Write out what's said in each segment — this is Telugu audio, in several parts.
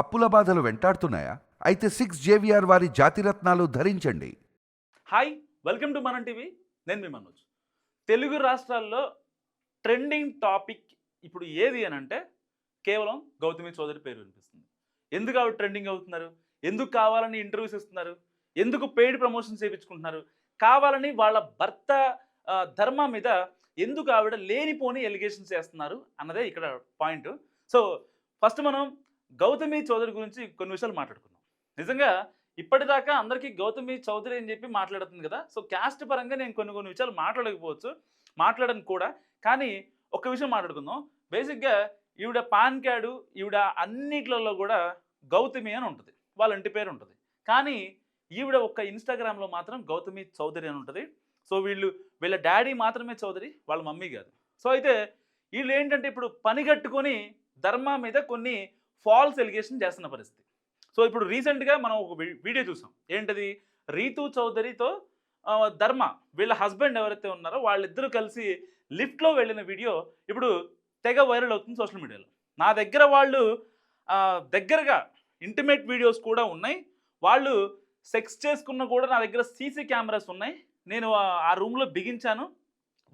అప్పుల బాధలు వెంటాడుతున్నాయా? అయితే సిక్స్ జేవిఆర్ వారి జాతిరత్నాలు ధరించండి. Hi welcome to Manam TV నేను మీ మనోజ్. తెలుగు రాష్ట్రాల్లో ట్రెండింగ్ టాపిక్ ఇప్పుడు ఏది అని అంటే కేవలం గౌతమి చౌదరి పేరు వినిపిస్తుంది. ఎందుకు ఆవిడ ట్రెండింగ్ అవుతున్నారు? ఎందుకు కావాలని ఇంటర్వ్యూస్ ఇస్తున్నారు? ఎందుకు పెయిడ్ ప్రమోషన్స్ చేయించుకుంటున్నారు కావాలని వాళ్ళ భర్త ధర్మ మీద ఎందుకు ఆవిడ లేనిపోని ఎలిగేషన్స్ చేస్తున్నారు అన్నదే ఇక్కడ పాయింట్ సో ఫస్ట్ మనం గౌతమి చౌదరి గురించి కొన్ని విషయాలు మాట్లాడుకున్నాం నిజంగా ఇప్పటిదాకా అందరికీ గౌతమి చౌదరి అని చెప్పి మాట్లాడుతుంది కదా. సో క్యాస్ట్ పరంగా నేను కొన్ని కొన్ని విషయాలు మాట్లాడకపోవచ్చు మాట్లాడను కూడా. కానీ ఒక విషయం మాట్లాడుకుందాం. బేసిక్గా ఈవిడ పాన్ కార్డు ఈవిడ అన్నిట్లలో కూడా గౌతమి అని ఉంటుంది. వాళ్ళ ఇంటి పేరు ఉంటుంది. కానీ ఈవిడ ఒక్క ఇన్స్టాగ్రామ్లో మాత్రం గౌతమి చౌదరి అని ఉంటుంది. సో వీళ్ళు వీళ్ళ డాడీ మాత్రమే చౌదరి వాళ్ళ మమ్మీ కాదు. సో అయితే వీళ్ళు ఏంటంటే ఇప్పుడు పని కట్టుకొని ధర్మా మీద కొన్ని ఫాల్స్ ఎలిగేషన్ చేస్తున్న పరిస్థితి. సో ఇప్పుడు రీసెంట్గా మనం ఒక వీ- వీడియో చూసాం. ఏంటది? రీతు చౌదరితో ధర్మ వీళ్ళ హస్బెండ్ ఎవరైతే ఉన్నారో వాళ్ళిద్దరూ కలిసి లిఫ్ట్లో వెళ్ళిన వీడియో ఇప్పుడు తెగ వైరల్ అవుతుంది సోషల్ మీడియాలో. నా దగ్గర వాళ్ళు దగ్గరగా ఇంటిమేట్ వీడియోస్ కూడా ఉన్నాయి. వాళ్ళు సెక్స్ చేసుకున్న కూడా నా దగ్గర సీసీ కెమెరాస్ ఉన్నాయి. నేను ఆ- ఆ రూమ్లో బిగించాను.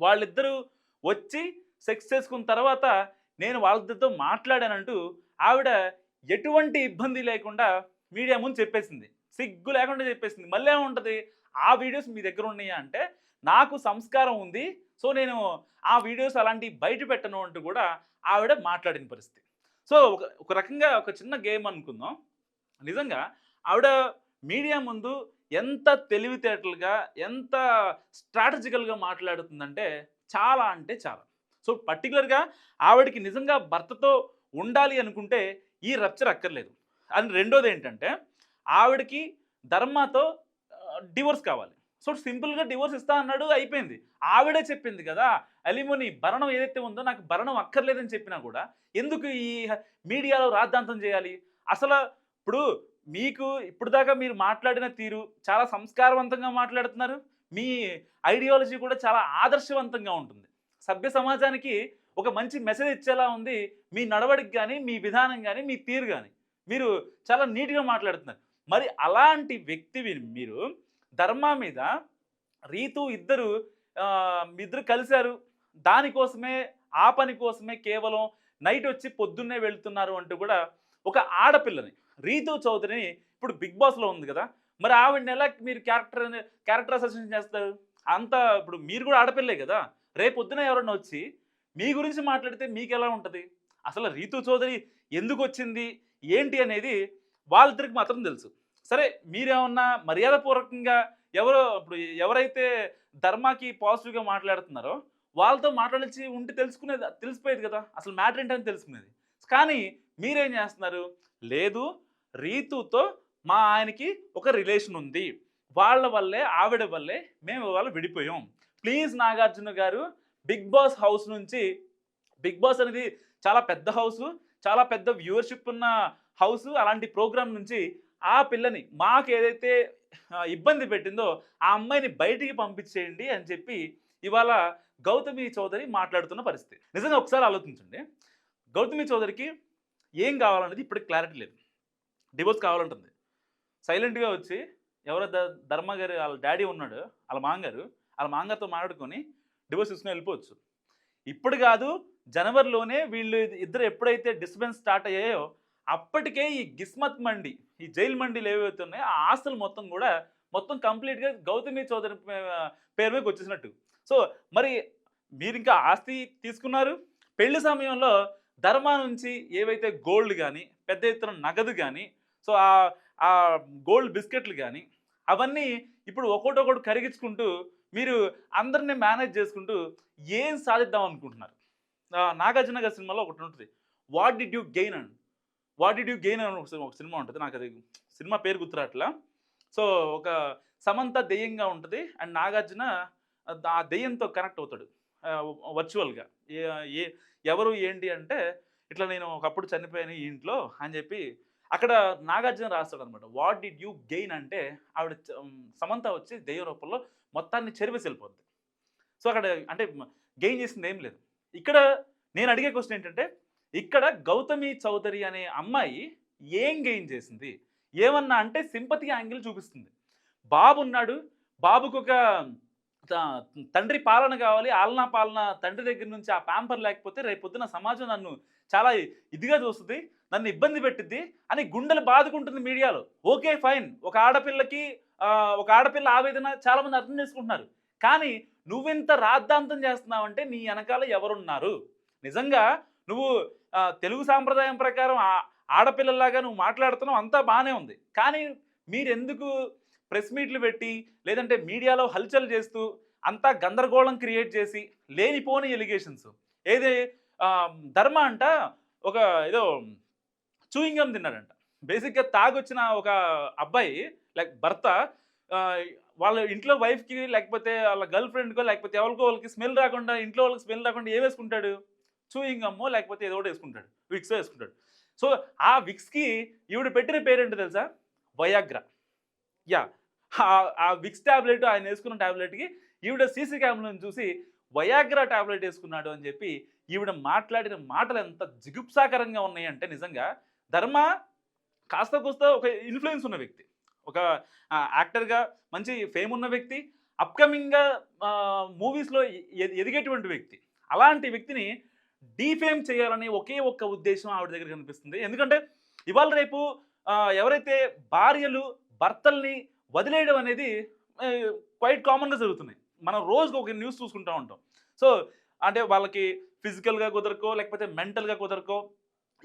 వాళ్ళిద్దరూ వచ్చి సెక్స్ చేసుకున్న తర్వాత నేను వాళ్ళిద్దరితో మాట్లాడానంటూ ఆవిడ ఎటువంటి ఇబ్బంది లేకుండా మీడియా ముందు చెప్పేసింది. సిగ్గు లేకుండా చెప్పేసింది. మళ్ళీ ఏముంటుంది? ఆ వీడియోస్ మీ దగ్గర ఉన్నాయా అంటే నాకు సంస్కారం ఉంది సో నేను ఆ వీడియోస్ అలాంటివి బయట పెట్టను అంటూ కూడా ఆవిడ మాట్లాడిన పరిస్థితి. సో ఒక ఒక రకంగా ఒక చిన్న గేమ్ అనుకుందాం. నిజంగా ఆవిడ మీడియా ముందు ఎంత తెలివితేటలుగా ఎంత స్ట్రాటజికల్గా మాట్లాడుతుందంటే చాలా అంటే చాలా. సో పర్టికులర్గా ఆవిడకి నిజంగా భర్తతో ఉండాలి అనుకుంటే ఈ రప్చర్ అక్కర్లేదు. అని రెండోది ఏంటంటే ఆవిడకి ధర్మతో డివోర్స్ కావాలి. సో సింపుల్గా డివోర్స్ ఇస్తా అన్నాడు అయిపోయింది. ఆవిడే చెప్పింది కదా అలిమోని భరణం ఏదైతే ఉందో నాకు భరణం అక్కర్లేదని చెప్పినా కూడా ఎందుకు ఈ మీడియాలో రాద్ధాంతం చేయాలి? అసలు ఇప్పుడు మీకు ఇప్పుడు దాకా మీరు మాట్లాడిన తీరు చాలా సంస్కారవంతంగా మాట్లాడుతున్నారు. మీ ఐడియాలజీ కూడా చాలా ఆదర్శవంతంగా ఉంటుంది. సభ్య సమాజానికి ఒక మంచి మెసేజ్ ఇచ్చేలా ఉంది. మీ నడవడికి కానీ మీ విధానం కానీ మీ తీరు కానీ మీరు చాలా నీట్గా మాట్లాడుతున్నారు. మరి అలాంటి వ్యక్తివి మీరు ధర్మ మీద రీతు ఇద్దరు మీ ఇద్దరు కలిశారు. దానికోసమే ఆ పని కోసమే కేవలం నైట్ వచ్చి పొద్దున్నే వెళ్తున్నారు అంటూ కూడా ఒక ఆడపిల్లని రీతు చౌదరిని ఇప్పుడు బిగ్ బాస్లో ఉంది కదా. మరి ఆవిడని ఎలా మీరు క్యారెక్టర్ క్యారెక్టర్ అసెషన్ చేస్తారు? అంత ఇప్పుడు మీరు కూడా ఆడపిల్లే కదా. రేపు పొద్దున ఎవరన్నా వచ్చి మీ గురించి మాట్లాడితే మీకు ఎలా ఉంటుంది? అసలు రీతు చౌదరి ఎందుకు వచ్చింది ఏంటి అనేది వాళ్ళిద్దరికి మాత్రం తెలుసు. సరే మీరేమన్నా మర్యాదపూర్వకంగా ఎవరో ఇప్పుడు ఎవరైతే ధర్మాకి పాజిటివ్గా మాట్లాడుతున్నారో వాళ్ళతో మాట్లాడించి ఉంటే తెలుసుకునేది తెలిసిపోయేది కదా. అసలు మ్యాటర్ ఏంటని తెలుసుకునేది. కానీ మీరేం చేస్తున్నారు? లేదు రీతుతో మా ఆయనకి ఒక రిలేషన్ ఉంది. వాళ్ళ వల్లే ఆవిడ వల్లే మేము ఇవాళ విడిపోయాం. Please Nagarjuna garu Bigg Boss house నుంచి బిగ్ బాస్ అనేది చాలా పెద్ద హౌస్ చాలా పెద్ద వ్యూవర్షిప్ ఉన్న హౌస్ అలాంటి ప్రోగ్రామ్ నుంచి ఆ పిల్లని మాకు ఏదైతే ఇబ్బంది పెట్టిందో ఆ అమ్మాయిని బయటికి పంపించేయండి అని చెప్పి ఇవాళ గౌతమి చౌదరి మాట్లాడుతున్న పరిస్థితి. నిజంగా ఒకసారి ఆలోచించండి. గౌతమి చౌదరికి ఏం కావాలనేది ఇప్పుడు క్లారిటీ లేదు. డివోర్స్ కావాలంటుంది. సైలెంట్గా వచ్చి ఎవరో ద ధర్మ వాళ్ళ డాడీ ఉన్నాడు వాళ్ళ మాంగారు వాళ్ళ మాంగారితో మాట్లాడుకొని డివోర్స్ తీసుకుని వెళ్ళిపోవచ్చు. ఇప్పుడు కాదు జనవరిలోనే వీళ్ళు ఇద్దరు ఎప్పుడైతే డిస్టర్బెన్స్ స్టార్ట్ అయ్యాయో అప్పటికే ఈ గిస్మత్ మండి ఈ జైలు మండీలు ఏవైతే ఉన్నాయో ఆ ఆస్తులు మొత్తం కూడా మొత్తం కంప్లీట్గా గౌతమి చౌదరి పే- పేరు మీదకి వచ్చేసినట్టు. సో మరి మీరు ఇంకా ఆస్తి తీసుకున్నారు. పెళ్ళి సమయంలో ధర్మా నుంచి ఏవైతే గోల్డ్ కానీ పెద్ద ఎత్తున నగదు కానీ సో ఆ ఆ గోల్డ్ బిస్కెట్లు కానీ అవన్నీ ఇప్పుడు ఒకటొకటి కరిగించుకుంటూ మీరు అందరినీ మేనేజ్ చేసుకుంటూ ఏం సాధిద్దాం అనుకుంటున్నారు? నాగార్జున గారి సినిమాలో ఒకటి ఉంటుంది. What did you gain and what did you gain అని ఒక సినిమా ఉంటుంది. నాకు అది సినిమా పేరు గుర్తురాట్లా సో ఒక సమంత దెయ్యంగా ఉంటుంది. అండ్ నాగార్జున ఆ దెయ్యంతో కనెక్ట్ అవుతాడు. వర్చువల్గా. ఏ ఎవరు ఏంటి అంటే ఇట్లా నేను ఒకప్పుడు చనిపోయాను ఈ ఇంట్లో అని చెప్పి అక్కడ నాగార్జున రాస్తాడు అనమాట వాట్ డిడ్ యూ గెయిన్ అంటే ఆవిడ సమంత వచ్చి దెయ్యం రూపంలో మొత్తాన్ని చెరివేసి వెళ్ళిపోద్ది. సో అక్కడ అంటే గెయిన్ చేసింది ఏం లేదు. ఇక్కడ నేను అడిగే క్వశ్చన్ ఏంటంటే ఇక్కడ గౌతమి చౌదరి అనే అమ్మాయి ఏం గెయిన్ చేసింది? ఏమన్నా అంటే సింపతి యాంగిల్ చూపిస్తుంది. బాబు ఉన్నాడు బాబుకు ఒక త- తండ్రి పాలన కావాలి ఆలనా పాలన తండ్రి దగ్గర నుంచి ఆ ప్యాంపర్ లేకపోతే రేపు పొద్దున సమాజం నన్ను చాలా ఇదిగా చూస్తుంది నన్ను ఇబ్బంది పెట్టిద్ది అని గుండెలు బాదుకుంటుంది మీడియాలో. ఓకే ఫైన్ ఒక ఆడపిల్లకి ఒక ఆడపిల్ల ఆవేదన చాలామంది అర్థం చేసుకుంటున్నారు. కానీ నువ్వెంత రాద్ధాంతం చేస్తున్నావంటే నీ వెనకాల ఎవరున్నారు? నిజంగా నువ్వు తెలుగు సాంప్రదాయం ప్రకారం ఆ- ఆడపిల్లలాగా నువ్వు మాట్లాడుతున్నావు అంతా బాగానే ఉంది. కానీ మీరెందుకు ప్రెస్ మీట్లు పెట్టి లేదంటే మీడియాలో హల్చల్ చేస్తూ అంతా గందరగోళం క్రియేట్ చేసి లేనిపోని ఎలిగేషన్స్? ఏది ధర్మ అంట ఒక ఏదో చూయింగం తిన్నాడంట. బేసిక్గా తాగొచ్చిన ఒక అబ్బాయి లైక్ భర్త వాళ్ళ ఇంట్లో వైఫ్కి లేకపోతే వాళ్ళ గర్ల్ ఫ్రెండ్కో లేకపోతే ఎవరికో వాళ్ళకి స్మెల్ రాకుండా ఇంట్లో వాళ్ళకి స్మెల్ రాకుండా ఏం వేసుకుంటాడు? చూయింగమ్మో లేకపోతే ఏదో ఒకటి వేసుకుంటాడు. విక్స్ వేసుకుంటాడు. సో ఆ విక్స్కి ఈవిడ పెట్టిన పేరేంటో తెలుసా? వయాగ్రా. యా. ఆ- విక్స్ టాబ్లెట్ ఆయన వేసుకున్న టాబ్లెట్కి ఈవిడ సీసీ క్యామ్లను చూసి వయాగ్రా ట్యాబ్లెట్ వేసుకున్నాడు అని చెప్పి ఈవిడ మాట్లాడిన మాటలు ఎంత జిగుప్సాకరంగా ఉన్నాయంటే నిజంగా ధర్మ కాస్త కూస్త ఒక ఇన్ఫ్లుయెన్స్ ఉన్న వ్యక్తి. ఒక యాక్టర్గా మంచి ఫేమ్ ఉన్న వ్యక్తి అప్కమింగ్గా మూవీస్లో ఎదిగేటువంటి వ్యక్తి. అలాంటి వ్యక్తిని డీఫేమ్ చేయాలని ఒకే ఒక్క ఉద్దేశం ఆవిడ దగ్గర కనిపిస్తుంది. ఎందుకంటే ఇవాళ రేపు ఎవరైతే భార్యలు భర్తల్ని వదిలేయడం అనేది క్వైట్ కామన్గా జరుగుతున్నాయి మనం రోజుకు ఒక న్యూస్ చూసుకుంటూ ఉంటాం. సో అంటే వాళ్ళకి ఫిజికల్గా కుదరకో లేకపోతే మెంటల్గా కుదరకో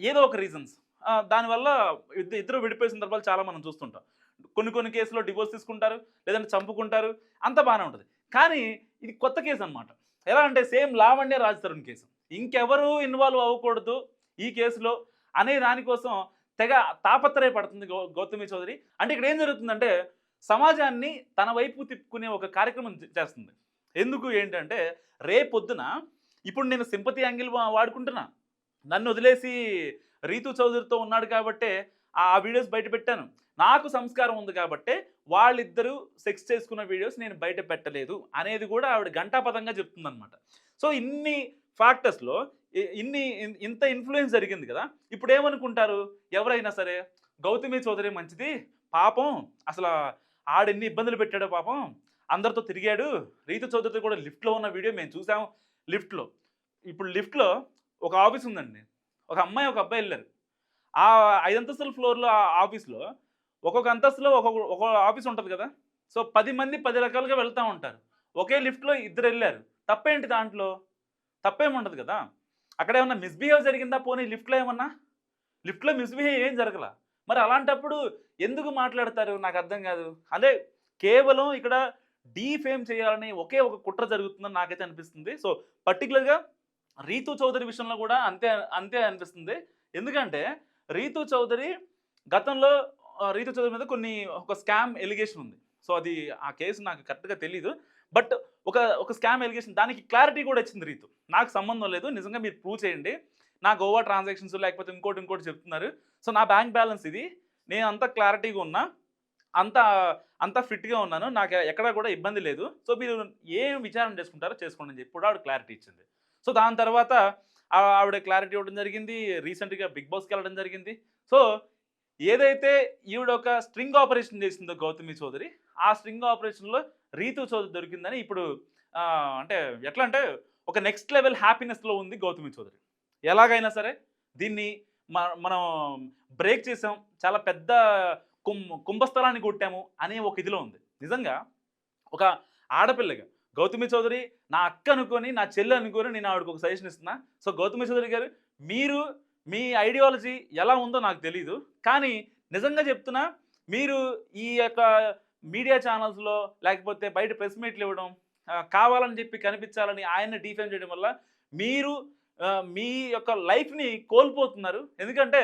ఏదో ఒక రీజన్స్. దానివల్ల ఇద్దరు ఇద్దరు విడిపోయే సందర్భాలు చాలా మనం చూస్తుంటాం. కొన్ని కొన్ని కేసులో డివోర్స్ తీసుకుంటారు లేదంటే చంపుకుంటారు అంత బాగానే ఉంటుంది. కానీ ఇది కొత్త కేసు అన్నమాట. ఎలా అంటే సేమ్ లావణ్య రాజ్ తరుణ్ కేసు ఇంకెవరూ ఇన్వాల్వ్ అవ్వకూడదు ఈ కేసులో అనే దానికోసం తెగ తాపత్రయపడుతుంది గౌ గౌతమి చౌదరి. అంటే ఇక్కడ ఏం జరుగుతుందంటే సమాజాన్ని తన వైపు తిప్పుకునే ఒక కార్యక్రమం చేస్తుంది. ఎందుకు ఏంటంటే రేపొద్దున ఇప్పుడు నేను సింపతి యాంగిల్ వాడుకుంటున్నా. నన్ను వదిలేసి రీతు చౌదరితో ఉన్నాడు కాబట్టే ఆ వీడియోస్ బయట పెట్టాను. నాకు సంస్కారం ఉంది కాబట్టే వాళ్ళిద్దరూ సెక్స్ చేసుకున్న వీడియోస్ నేను బయట పెట్టలేదు అనేది కూడా ఆవిడ గంటాపదంగా చెప్తుందనమాట సో ఇన్ని ఫ్యాక్టర్స్లో ఇన్ని ఇంత ఇన్ఫ్లుయెన్స్ జరిగింది కదా ఇప్పుడు ఏమనుకుంటారు ఎవరైనా సరే గౌతమి చౌదరి మంచిది పాపం అసలు ఆడెన్ని ఇబ్బందులు పెట్టాడో పాపం అందరితో తిరిగాడు. రీతు చౌదరితో కూడా లిఫ్ట్లో ఉన్న వీడియో మేము చూసాము లిఫ్ట్లో. ఇప్పుడు లిఫ్ట్లో ఒక ఆఫీస్ ఉందండి. ఒక అమ్మాయి ఒక అబ్బాయి వెళ్ళారు. ఆ ఐదు అంతస్తుల ఫ్లోర్లో ఆ ఆఫీస్లో ఒక్కొక్క అంతస్తులో ఒక్కొక్క ఒక ఆఫీస్ ఉంటుంది కదా. సో పది మంది పది రకాలుగా వెళ్తూ ఉంటారు. ఒకే లిఫ్ట్లో ఇద్దరు వెళ్ళారు. తప్పేంటి దాంట్లో? తప్పేముండదు కదా. అక్కడ ఏమన్నా మిస్బిహేవ్ జరిగిందా? పోనీ లిఫ్ట్లో ఏమన్నా? లిఫ్ట్లో మిస్బిహేవ్ ఏం జరగల? మరి అలాంటప్పుడు ఎందుకు మాట్లాడతారు? నాకు అర్థం కాదు. అదే కేవలం ఇక్కడ డీఫేమ్ చేయాలని ఒకే ఒక కుట్ర జరుగుతుందని నాకైతే అనిపిస్తుంది. సో పర్టికులర్గా రీతు చౌదరి విషయంలో కూడా అంతే అంతే అనిపిస్తుంది. ఎందుకంటే రీతు చౌదరి గతంలో రీతు చౌదరి మీద కొన్ని ఒక స్కామ్ ఎలిగేషన్ ఉంది. సో అది ఆ కేసు నాకు కరెక్ట్గా తెలియదు బట్ ఒక ఒక స్కామ్ ఎలిగేషన్ దానికి క్లారిటీ కూడా ఇచ్చింది రీతు. నాకు సంబంధం లేదు నిజంగా మీరు ప్రూవ్ చేయండి. నా గోవా ట్రాన్సాక్షన్స్ లేకపోతే ఇంకోటి ఇంకోటి చెప్తున్నారు. సో నా బ్యాంక్ బ్యాలెన్స్ ఇది. నేను అంత క్లారిటీగా ఉన్నా అంత అంత ఫిట్గా ఉన్నాను. నాకు ఎక్కడా కూడా ఇబ్బంది లేదు. సో మీరు ఏం విచారణ చేసుకుంటారో చేసుకోండి అని చెప్పి కూడా ఆవిడ క్లారిటీ ఇచ్చింది. సో దాని తర్వాత ఆవిడ క్లారిటీ ఇవ్వడం జరిగింది. రీసెంట్గా బిగ్ బాస్కి వెళ్ళడం జరిగింది. సో ఏదైతే ఈవిడ ఒక స్ట్రింగ్ ఆపరేషన్ చేసిందో గౌతమి చౌదరి ఆ స్ట్రింగ్ ఆపరేషన్లో రీతు చౌదరి దొరికిందని ఇప్పుడు అంటే ఎట్లా అంటే ఒక నెక్స్ట్ లెవెల్ హ్యాపీనెస్లో ఉంది గౌతమి చౌదరి ఎలాగైనా సరే దీన్ని మనం బ్రేక్ చేసాం చాలా పెద్ద కుం కుంభస్థలాన్ని కొట్టాము అనే ఒక ఇదిలో ఉంది. నిజంగా ఒక ఆడపిల్లగా గౌతమి చౌదరి నా అక్క అనుకొని నా చెల్లి అనుకొని నేను ఆవిడకి ఒక సజెషన్ ఇస్తున్నా. సో గౌతమి చౌదరి గారు మీరు మీ ఐడియాలజీ ఎలా ఉందో నాకు తెలియదు కానీ నిజంగా చెప్తున్నా మీరు ఈ యొక్క మీడియా ఛానల్స్లో లేకపోతే బయట ప్రెస్ మీట్లు ఇవ్వడం కావాలని చెప్పి కనిపించాలని ఆయన్ని డిఫెండ్ చేయడం వల్ల మీరు మీ యొక్క లైఫ్ని కోల్పోతున్నారు. ఎందుకంటే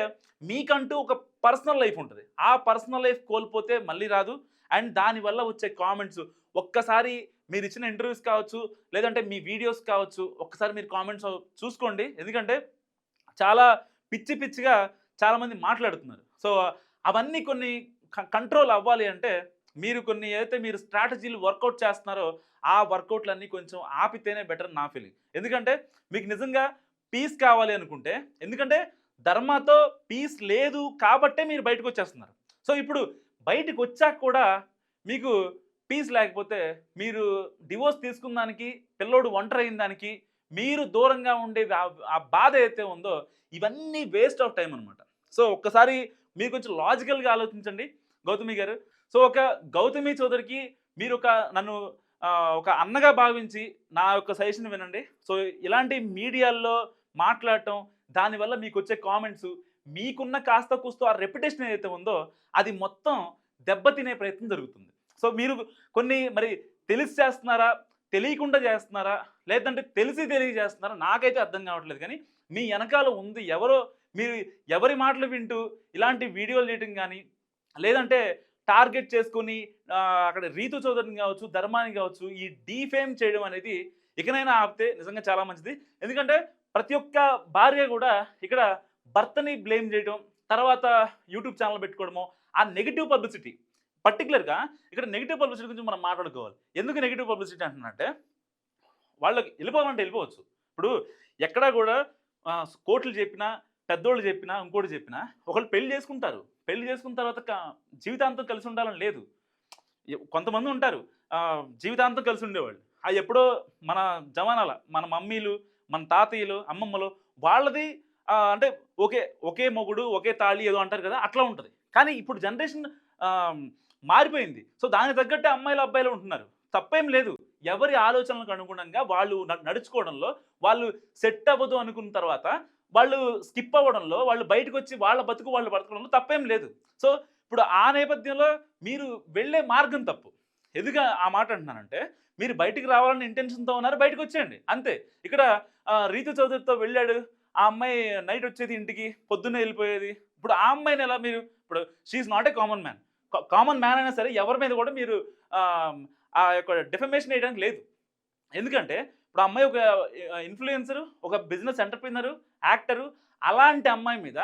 మీకంటూ ఒక పర్సనల్ లైఫ్ ఉంటుంది. ఆ పర్సనల్ లైఫ్ కోల్పోతే మళ్ళీ రాదు. అండ్ దానివల్ల వచ్చే కామెంట్స్ ఒక్కసారి మీరు ఇచ్చిన ఇంటర్వ్యూస్ కావచ్చు లేదంటే మీ వీడియోస్ కావచ్చు ఒక్కసారి మీరు కామెంట్స్ చూసుకోండి. ఎందుకంటే చాలా పిచ్చి పిచ్చిగా చాలామంది మాట్లాడుతున్నారు. సో అవన్నీ కొన్ని కంట్రోల్ అవ్వాలి అంటే మీరు కొన్ని ఏదైతే మీరు స్ట్రాటజీలు వర్కౌట్ చేస్తున్నారో ఆ వర్కౌట్లన్నీ కొంచెం ఆపితేనే బెటర్ నా ఫీలింగ్. ఎందుకంటే మీకు నిజంగా పీస్ కావాలి అనుకుంటే ఎందుకంటే ధర్మతో పీస్ లేదు కాబట్టే మీరు బయటకు వచ్చేస్తున్నారు. సో ఇప్పుడు బయటకు వచ్చాక కూడా మీకు పీస్ లేకపోతే మీరు డివోర్స్ తీసుకున్న దానికి పిల్లోడు ఒంటరి అయిన దానికి మీరు దూరంగా ఉండేది ఆ- బాధ అయితే ఉందో ఇవన్నీ వేస్ట్ ఆఫ్ టైం అనమాట సో ఒక్కసారి మీరు కొంచెం లాజికల్గా ఆలోచించండి గౌతమి గారు. సో ఒక గౌతమి చౌదరికి మీరు ఒక నన్ను ఒక అన్నగా భావించి నా యొక్క సజెషన్ వినండి. సో ఇలాంటి మీడియాల్లో మాట్లాడటం దానివల్ల మీకు వచ్చే కామెంట్స్ మీకున్న కాస్త కూస్తూ ఆ రెప్యుటేషన్ ఏదైతే ఉందో అది మొత్తం దెబ్బతినే ప్రయత్నం జరుగుతుంది. సో మీరు కొన్ని మరి తెలిసి చేస్తున్నారా? తెలియకుండా చేస్తున్నారా? లేదంటే తెలిసి తెలియజేస్తున్నారా? నాకైతే అర్థం కావట్లేదు. కానీ మీ వెనకాల ఉంది ఎవరో మీరు ఎవరి మాటలు వింటూ ఇలాంటి వీడియోలు చేయటం కానీ లేదంటే టార్గెట్ చేసుకుని అక్కడ రీతు చౌదరిని కావచ్చు ధర్మాన్ని కావచ్చు ఈ డీఫేమ్ చేయడం అనేది ఇకనైనా ఆపితే నిజంగా చాలా మంచిది. ఎందుకంటే ప్రతి ఒక్క భార్య కూడా ఇక్కడ భర్తని బ్లేమ్ చేయడం తర్వాత యూట్యూబ్ ఛానల్ పెట్టుకోవడము ఆ నెగిటివ్ పబ్లిసిటీ పర్టికులర్గా ఇక్కడ నెగిటివ్ పబ్లిసిటీ గురించి మనం మాట్లాడుకోవాలి. ఎందుకు నెగిటివ్ పబ్లిసిటీ అంటున్నంటే వాళ్ళకి వెళ్ళిపోవాలంటే వెళ్ళిపోవచ్చు. ఇప్పుడు ఎక్కడా కూడా ఆ, కోట్లు చెప్పినా పెద్దోళ్ళు చెప్పినా ఇంకోటి చెప్పినా ఒకళ్ళు పెళ్ళి చేసుకుంటారు. పెళ్ళి చేసుకున్న తర్వాత జీవితాంతం కలిసి ఉండాలని లేదు. కొంతమంది ఉంటారు. జీవితాంతం కలిసి ఉండేవాళ్ళు. అది ఎప్పుడో మన జమానాల మన మమ్మీలు మన తాతయ్యలు అమ్మమ్మలు వాళ్ళది అంటే ఒకే ఒకే మొగుడు ఒకే తాళి ఏదో అంటారు కదా అట్లా ఉంటుంది. కానీ ఇప్పుడు జనరేషన్ మారిపోయింది. సో దానికి తగ్గట్టే అమ్మాయిలు అబ్బాయిలు ఉంటున్నారు. తప్పేం లేదు. ఎవరి ఆలోచనలకు అనుగుణంగా వాళ్ళు నడుచుకోవడంలో వాళ్ళు సెట్ అవ్వదు అనుకున్న తర్వాత వాళ్ళు స్కిప్ అవ్వడంలో వాళ్ళు బయటకు వచ్చి వాళ్ళ బతుకు వాళ్ళు బతకడంలో తప్పేం లేదు. సో ఇప్పుడు ఆ నేపథ్యంలో మీరు వెళ్ళే మార్గం తప్పు. ఎందుకు ఆ మాట అంటున్నానంటే మీరు బయటికి రావాలని ఇంటెన్షన్తో ఉన్నారు బయటకు వచ్చేయండి అంతే. ఇక్కడ రీతు చౌదరితో వెళ్ళాడు. ఆ అమ్మాయి నైట్ వచ్చేది ఇంటికి పొద్దున్నే వెళ్ళిపోయేది. ఇప్పుడు ఆ అమ్మాయిని ఎలా మీరు ఇప్పుడు she not a common man common man అయినా సరే ఎవరి మీద కూడా మీరు ఆ, యొక్క డిఫమేషన్ వేయడానికి లేదు. ఎందుకంటే ఇప్పుడు ఆ అమ్మాయి ఒక ఇన్ఫ్లుయెన్సర్ ఒక బిజినెస్ ఎంటర్ప్రినరు యాక్టరు అలాంటి అమ్మాయి మీద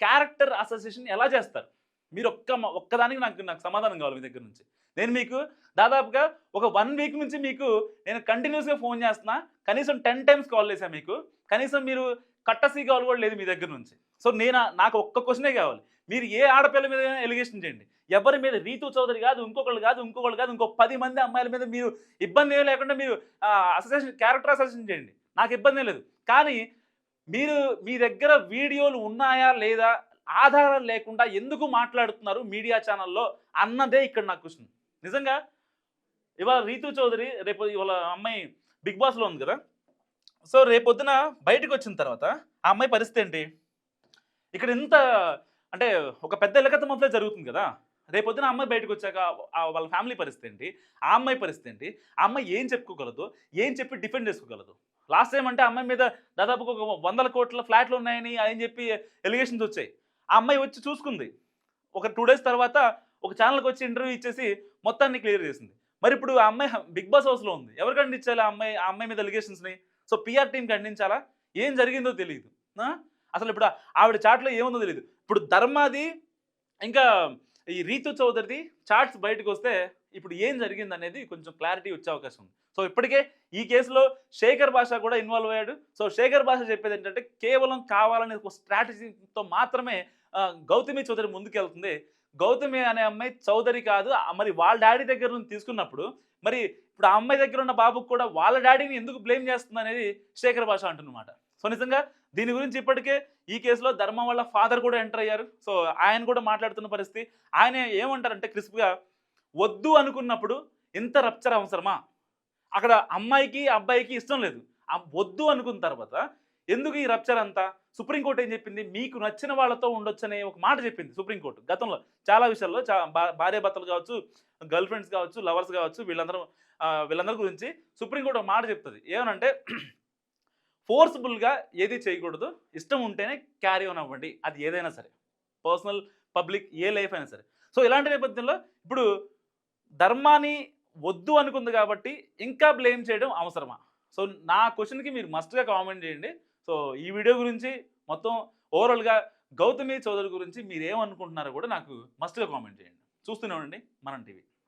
క్యారెక్టర్ అసోసియేషన్ ఎలా చేస్తారు? మీరు ఒక్క ఒక్కదానికి నాకు నాకు సమాధానం కావాలి మీ దగ్గర నుంచి. నేను మీకు దాదాపుగా ఒక వన్ వీక్ నుంచి మీకు నేను కంటిన్యూస్గా ఫోన్ చేస్తున్నా. కనీసం టెన్ టైమ్స్ కాల్ చేశాను మీకు. కనీసం మీరు కట్టసీ కాల్ కూడా లేదు మీ దగ్గర నుంచి. సో నేను నాకు ఒక్క క్వశ్చనే కావాలి. మీరు ఏ ఆడపిల్ల మీద ఎలిగేషన్ చేయండి. ఎవరి మీద? రీతు చౌదరి కాదు ఇంకొకళ్ళు కాదు ఇంకొకళ్ళు కాదు ఇంకో పది మంది అమ్మాయిల మీద మీరు ఇబ్బంది ఏం లేకుండా మీరు అసోసియేషన్ క్యారెక్టర్ అసోసియేషన్ చేయండి. నాకు ఇబ్బంది లేదు. కానీ మీరు మీ దగ్గర వీడియోలు ఉన్నాయా లేదా ఆధారం లేకుండా ఎందుకు మాట్లాడుతున్నారు మీడియా ఛానల్లో అన్నదే ఇక్కడ నాకు క్వశ్చన్. నిజంగా? ఇవాళ రీతు చౌదరి రేపు ఇవాళ అమ్మాయి బిగ్ బాస్లో ఉంది కదా? సో రేపొద్దున బయటకు వచ్చిన తర్వాత ఆ అమ్మాయి పరిస్థితి ఏంటి? ఇక్కడ ఇంత అంటే ఒక పెద్ద ఎలకత్త మొదలే జరుగుతుంది కదా. రేపొద్దున ఆ అమ్మాయి బయటకు వచ్చాక వాళ్ళ ఫ్యామిలీ పరిస్థితి ఏంటి? ఆ అమ్మాయి పరిస్థితి ఏంటి? ఆ అమ్మాయి ఏం చెప్పుకోగలదు? ఏం చెప్పి డిఫెండ్ చేసుకోగలదు? లాస్ట్ టైం అంటే అమ్మాయి మీద దాదాపు ఒక వందల కోట్ల ఫ్లాట్లు ఉన్నాయని అని చెప్పి ఎలిగేషన్స్ వచ్చాయి. ఆ అమ్మాయి వచ్చి చూసుకుంది. ఒక టూ డేస్ తర్వాత ఒక ఛానల్కి వచ్చి ఇంటర్వ్యూ ఇచ్చేసి మొత్తాన్ని క్లియర్ చేసింది. మరి ఇప్పుడు ఆ అమ్మాయి బిగ్ బాస్ హౌస్లో ఉంది. ఎవరు ఖండించాలి ఆ అమ్మాయి ఆ అమ్మాయి మీద ఎలిగేషన్స్ని? సో పిఆర్ టీం ఖండించాలా? ఏం జరిగిందో తెలియదు అసలు ఇప్పుడు ఆవిడ చాట్లో ఏముందో తెలియదు ఇప్పుడు ధర్మాది ఇంకా ఈ రీతు చౌదరిది చార్ట్స్ బయటకు వస్తే ఇప్పుడు ఏం జరిగింది అనేది కొంచెం క్లారిటీ వచ్చే అవకాశం ఉంది. సో ఇప్పటికే ఈ కేసులో శేఖర్ భాష కూడా ఇన్వాల్వ్ అయ్యాడు. సో శేఖర్ భాష చెప్పేది ఏంటంటే కేవలం కావాలనే ఒక స్ట్రాటజీతో మాత్రమే గౌతమి చౌదరి ముందుకెళ్తుంది. గౌతమి అనే అమ్మాయి చౌదరి కాదు. మరి వాళ్ళ డాడీ దగ్గర నుంచి తీసుకున్నప్పుడు మరి ఇప్పుడు ఆ అమ్మాయి దగ్గర ఉన్న బాబుకు కూడా వాళ్ళ డాడీని ఎందుకు బ్లేమ్ చేస్తుంది అనేది శేఖర్ భాష అంటున్నమాట సో నిజంగా దీని గురించి ఇప్పటికే ఈ కేసులో ధర్మం వాళ్ళ ఫాదర్ కూడా ఎంటర్ అయ్యారు. సో ఆయన కూడా మాట్లాడుతున్న పరిస్థితి. ఆయన ఏమంటారంటే క్రిస్ప్గా వద్దు అనుకున్నప్పుడు ఇంత రప్చర్ అవసరమా? అక్కడ అమ్మాయికి అబ్బాయికి ఇష్టం లేదు. వద్దు అనుకున్న తర్వాత ఎందుకు ఈ రప్చర్ అంతా? సుప్రీంకోర్టు ఏం చెప్పింది? మీకు నచ్చిన వాళ్ళతో ఉండొచ్చనే ఒక మాట చెప్పింది సుప్రీంకోర్టు గతంలో. చాలా విషయాల్లో చా భా- భార్యాభర్తలు కావచ్చు గర్ల్ ఫ్రెండ్స్ కావచ్చు లవర్స్ కావచ్చు వీళ్ళందరూ వీళ్ళందరి గురించి సుప్రీంకోర్టు ఒక మాట చెప్తుంది. ఏమనంటే ఫోర్స్ఫుల్గా ఏది చేయకూడదు ఇష్టం ఉంటేనే క్యారీ ఆన్ అవ్వండి అది ఏదైనా సరే. పర్సనల్ పబ్లిక్ ఏ లైఫ్ అయినా సరే. సో ఇలాంటి నేపథ్యంలో ఇప్పుడు ధర్మాన్ని వద్దు అనుకుంది కాబట్టి ఇంకా బ్లేమ్ చేయడం అవసరమా? సో నా క్వశ్చన్కి మీరు మస్ట్గా కామెంట్ చేయండి. సో ఈ వీడియో గురించి మొత్తం ఓవరాల్గా గౌతమి చౌదరి గురించి మీరు ఏమనుకుంటున్నారో కూడా నాకు మస్ట్గా కామెంట్ చేయండి. చూస్తూనే ఉండండి. మనం టీవీ.